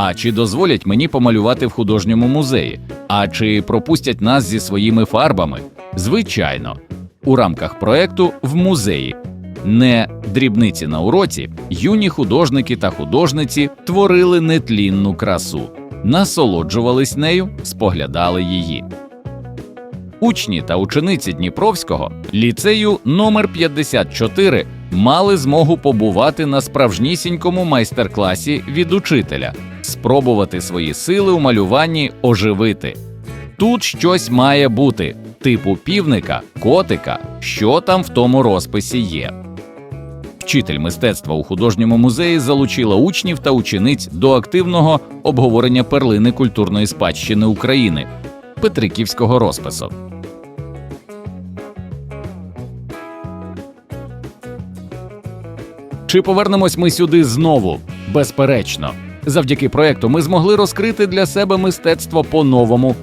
А чи дозволять мені помалювати в художньому музеї? А чи пропустять нас зі своїми фарбами? Звичайно, у рамках проекту в музеї. Не дрібниці на уроці, юні художники та художниці творили нетлінну красу, насолоджувались нею, споглядали її. Учні та учениці Дніпровського ліцею номер 54 мали змогу побувати на справжнісінькому майстер-класі від учителя, спробувати свої сили у малюванні оживити. Тут щось має бути, типу півника, котика, що там в тому розписі є. Вчитель мистецтва у художньому музеї залучила учнів та учениць до активного обговорення перлини культурної спадщини України Петриківського розпису. Чи повернемось ми сюди знову? Безперечно. Завдяки проекту ми змогли розкрити для себе мистецтво по-новому,